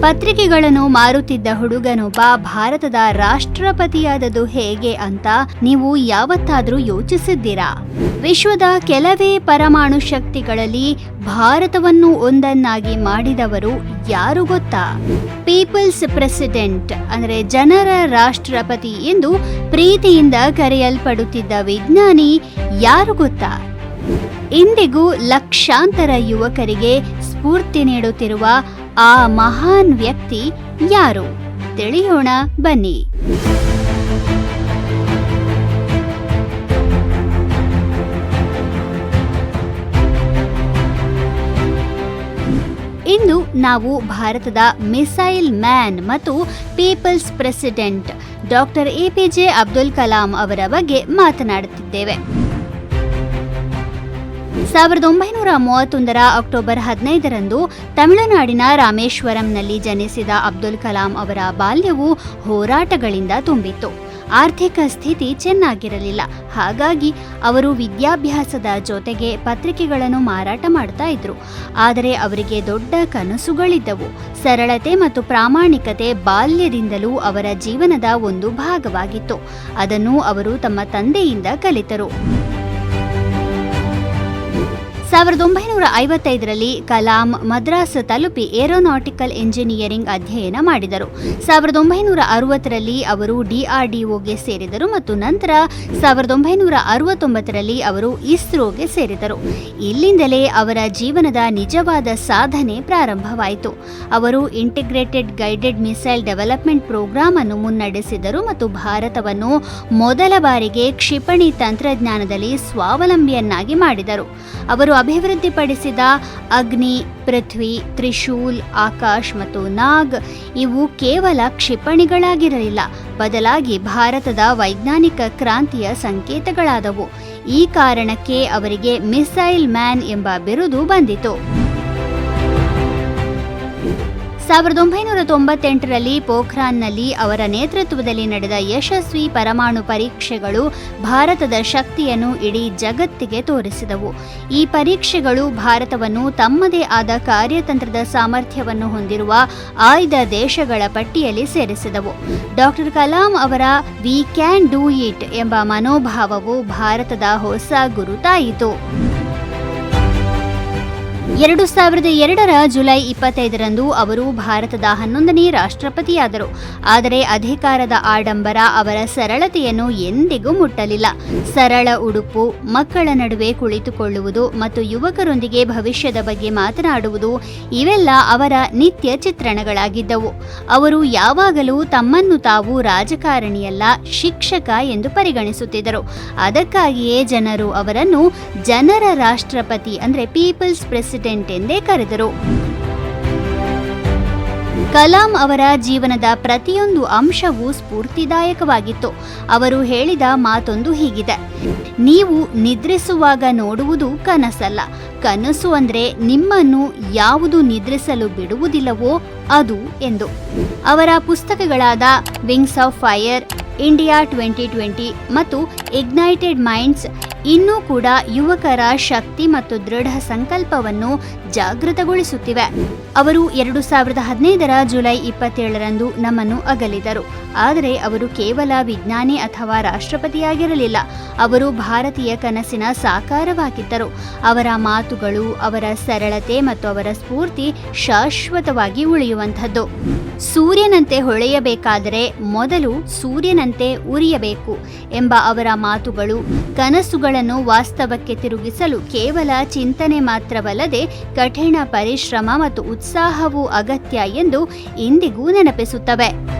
ಪತ್ರಿಕೆಗಳನ್ನು ಮಾರುತ್ತಿದ್ದ ಹುಡುಗನೊಬ್ಬ ಭಾರತದ ರಾಷ್ಟ್ರಪತಿಯಾದದು ಹೇಗೆ ಅಂತ ನೀವು ಯಾವತ್ತಾದ್ರೂ ಯೋಚಿಸಿದ್ದೀರಾ? ವಿಶ್ವದ ಕೆಲವೇ ಪರಮಾಣು ಶಕ್ತಿಗಳಲ್ಲಿ ಭಾರತವನ್ನು ಒಂದನ್ನಾಗಿ ಮಾಡಿದವರು ಯಾರು ಗೊತ್ತಾ? ಪೀಪಲ್ಸ್ ಪ್ರೆಸಿಡೆಂಟ್ ಅಂದರೆ ಜನರ ರಾಷ್ಟ್ರಪತಿ ಎಂದು ಪ್ರೀತಿಯಿಂದ ಕರೆಯಲ್ಪಡುತ್ತಿದ್ದ ವಿಜ್ಞಾನಿ ಯಾರು ಗೊತ್ತಾ? ಇಂದಿಗೂ ಲಕ್ಷಾಂತರ ಯುವಕರಿಗೆ ಸ್ಫೂರ್ತಿ ನೀಡುತ್ತಿರುವ ಆ ಮಹಾನ್ ವ್ಯಕ್ತಿ ಯಾರು? ತಿಳಿಯೋಣ, ಬನ್ನಿ. ಇಂದು ನಾವು ಭಾರತದ ಮಿಸೈಲ್ ಮ್ಯಾನ್ ಮತ್ತು peoples president doctor A P J Abdul Kalam ಅವರ ಬಗ್ಗೆ ಮಾತನಾಡುತ್ತಿದ್ದೇವೆ. ಸಾವಿರದ ಒಂಬೈನೂರ ಮೂವತ್ತೊಂದರ ಅಕ್ಟೋಬರ್ ಹದಿನೈದರಂದು ತಮಿಳುನಾಡಿನ ರಾಮೇಶ್ವರಂನಲ್ಲಿ ಜನಿಸಿದ ಅಬ್ದುಲ್ ಕಲಾಂ ಅವರ ಬಾಲ್ಯವು ಹೋರಾಟಗಳಿಂದ ತುಂಬಿತ್ತು. ಆರ್ಥಿಕ ಸ್ಥಿತಿ ಚೆನ್ನಾಗಿರಲಿಲ್ಲ. ಹಾಗಾಗಿ ಅವರು ವಿದ್ಯಾಭ್ಯಾಸದ ಜೊತೆಗೆ ಪತ್ರಿಕೆಗಳನ್ನು ಮಾರಾಟ ಮಾಡ್ತಾ ಇದ್ರು. ಆದರೆ ಅವರಿಗೆ ದೊಡ್ಡ ಕನಸುಗಳಿದ್ದವು. ಸರಳತೆ ಮತ್ತು ಪ್ರಾಮಾಣಿಕತೆ ಬಾಲ್ಯದಿಂದಲೂ ಅವರ ಜೀವನದ ಒಂದು ಭಾಗವಾಗಿತ್ತು. ಅದನ್ನು ಅವರು ತಮ್ಮ ತಂದೆಯಿಂದ ಕಲಿತರು. ಸಾವಿರದ ಒಂಬೈನೂರ ಐವತ್ತೈದರಲ್ಲಿ ಕಲಾಂ ಮದ್ರಾಸ್ ತಲುಪಿ ಏರೋನಾಟಿಕಲ್ ಇಂಜಿನಿಯರಿಂಗ್ ಅಧ್ಯಯನ ಮಾಡಿದರು. ಸಾವಿರದ ಒಂಬೈನೂರ ಅರವತ್ತರಲ್ಲಿ ಅವರು ಡಿಆರ್ಡಿಒಗೆ ಸೇರಿದರು ಮತ್ತು ನಂತರ ಸಾವಿರದ ಒಂಬೈನೂರ ಅರವತ್ತೊಂಬತ್ತರಲ್ಲಿ ಅವರು ಇಸ್ರೋಗೆ ಸೇರಿದರು. ಇಲ್ಲಿಂದಲೇ ಅವರ ಜೀವನದ ನಿಜವಾದ ಸಾಧನೆ ಪ್ರಾರಂಭವಾಯಿತು. ಅವರು integrated guided missile development program ಅನ್ನು ಮುನ್ನಡೆಸಿದರು ಮತ್ತು ಭಾರತವನ್ನು ಮೊದಲ ಬಾರಿಗೆ ಕ್ಷಿಪಣಿ ತಂತ್ರಜ್ಞಾನದಲ್ಲಿ ಸ್ವಾವಲಂಬಿಯನ್ನಾಗಿ ಮಾಡಿದರು. ಅವರು ಅಭಿವೃದ್ಧಿಪಡಿಸಿದ ಅಗ್ನಿ, ಪೃಥ್ವಿ, ತ್ರಿಶೂಲ್, ಆಕಾಶ್ ಮತ್ತು ನಾಗ್, ಇವು ಕೇವಲ ಕ್ಷಿಪಣಿಗಳಾಗಿರಲಿಲ್ಲ. ಬದಲಾಗಿ ಭಾರತದ ವೈಜ್ಞಾನಿಕ ಕ್ರಾಂತಿಯ ಸಂಕೇತಗಳಾದವು. ಈ ಕಾರಣಕ್ಕೆ ಅವರಿಗೆ ಮಿಸೈಲ್ ಮ್ಯಾನ್ ಎಂಬ ಬಿರುದು ಬಂದಿತು. ಸಾವಿರದ ಒಂಬೈನೂರ ತೊಂಬತ್ತೆಂಟರಲ್ಲಿ ಪೋಖ್ರಾನ್ನಲ್ಲಿ ಅವರ ನೇತೃತ್ವದಲ್ಲಿ ನಡೆದ ಯಶಸ್ವಿ ಪರಮಾಣು ಪರೀಕ್ಷೆಗಳು ಭಾರತದ ಶಕ್ತಿಯನ್ನು ಇಡೀ ಜಗತ್ತಿಗೆ ತೋರಿಸಿದವು. ಈ ಪರೀಕ್ಷೆಗಳು ಭಾರತವನ್ನು ತಮ್ಮದೇ ಆದ ಕಾರ್ಯತಂತ್ರದ ಸಾಮರ್ಥ್ಯವನ್ನು ಹೊಂದಿರುವ ಆಯ್ದ ದೇಶಗಳ ಪಟ್ಟಿಯಲ್ಲಿ ಸೇರಿಸಿದವು. ಡಾಕ್ಟರ್ ಕಲಾಂ ಅವರ ವಿ ಕ್ಯಾನ್ ಡೂ ಇಟ್ ಎಂಬ ಮನೋಭಾವವು ಭಾರತದ ಹೊಸ ಗುರುತಾಯಿತು. ಎರಡು ಸಾವಿರದ ಎರಡರ ಜುಲೈ ಇಪ್ಪತ್ತೈದರಂದು ಅವರು ಭಾರತದ ಹನ್ನೊಂದನೇ ರಾಷ್ಟ್ರಪತಿಯಾದರು. ಆದರೆ ಅಧಿಕಾರದ ಆಡಂಬರ ಅವರ ಸರಳತೆಯನ್ನು ಎಂದಿಗೂ ಮುಟ್ಟಲಿಲ್ಲ. ಸರಳ ಉಡುಪು, ಮಕ್ಕಳ ನಡುವೆ ಕುಳಿತುಕೊಳ್ಳುವುದು ಮತ್ತು ಯುವಕರೊಂದಿಗೆ ಭವಿಷ್ಯದ ಬಗ್ಗೆ ಮಾತನಾಡುವುದು ಇವೆಲ್ಲ ಅವರ ನಿತ್ಯ ಚಿತ್ರಣಗಳಾಗಿದ್ದವು. ಅವರು ಯಾವಾಗಲೂ ತಮ್ಮನ್ನು ತಾವು ರಾಜಕಾರಣಿಯಲ್ಲ, ಶಿಕ್ಷಕ ಎಂದು ಪರಿಗಣಿಸುತ್ತಿದ್ದರು. ಅದಕ್ಕಾಗಿಯೇ ಜನರು ಅವರನ್ನು ಜನರ ರಾಷ್ಟ್ರಪತಿ ಅಂದರೆ ಪೀಪಲ್ಸ್ ಪ್ರೆಸಿಡೆಂಟ್ ಎಂದೇ ಕರೆದರು. ಕಲಾಂ ಅವರ ಜೀವನದ ಪ್ರತಿಯೊಂದು ಅಂಶವೂ ಸ್ಫೂರ್ತಿದಾಯಕವಾಗಿತ್ತು. ಅವರು ಹೇಳಿದ ಮಾತೊಂದು ಹೀಗಿದೆ. ನೀವು ನಿದ್ರಿಸುವಾಗ ನೋಡುವುದು ಕನಸಲ್ಲ. ಕನಸು ಅಂದ್ರೆ ನಿಮ್ಮನ್ನು ಯಾವುದು ನಿದ್ರಿಸಲು ಬಿಡುವುದಿಲ್ಲವೋ ಅದು ಎಂದು. ಅವರ ಪುಸ್ತಕಗಳಾದ wings of fire India twenty twenty ಮತ್ತು ಇಗ್ನೈಟೆಡ್ ಮೈಂಡ್ಸ್ ಇನ್ನೂ ಕೂಡ ಯುವಕರ ಶಕ್ತಿ ಮತ್ತು ದೃಢ ಸಂಕಲ್ಪವನ್ನು ಜಾಗೃತಗೊಳಿಸುತ್ತಿವೆ. ಅವರು ಎರಡು ಸಾವಿರದ ಹದಿನೈದರ ಜುಲೈ ಇಪ್ಪತ್ತೇಳರಂದು ನಮ್ಮನ್ನು ಅಗಲಿದರು. ಆದರೆ ಅವರು ಕೇವಲ ವಿಜ್ಞಾನಿ ಅಥವಾ ರಾಷ್ಟ್ರಪತಿಯಾಗಿರಲಿಲ್ಲ. ಅವರು ಭಾರತೀಯ ಕನಸಿನ ಸಾಕಾರವಾಗಿದ್ದರು. ಅವರ ಮಾತುಗಳು, ಅವರ ಸರಳತೆ ಮತ್ತು ಅವರ ಸ್ಫೂರ್ತಿ ಶಾಶ್ವತವಾಗಿ ಉಳಿಯುವಂಥದ್ದು. ಸೂರ್ಯನಂತೆ ಹೊಳೆಯಬೇಕಾದರೆ ಮೊದಲು ಸೂರ್ಯನಂತೆ ಉರಿಯಬೇಕು ಎಂಬ ಅವರ ಮಾತುಗಳು ಕನಸುಗಳನ್ನು ವಾಸ್ತವಕ್ಕೆ ತಿರುಗಿಸಲು ಕೇವಲ ಚಿಂತನೆ ಮಾತ್ರವಲ್ಲದೆ ಕಠಿಣ ಪರಿಶ್ರಮ ಮತ್ತು ಉತ್ಸಾಹವೂ ಅಗತ್ಯ ಎಂದು ಇಂದಿಗೂ ನೆನಪಿಸುತ್ತವೆ.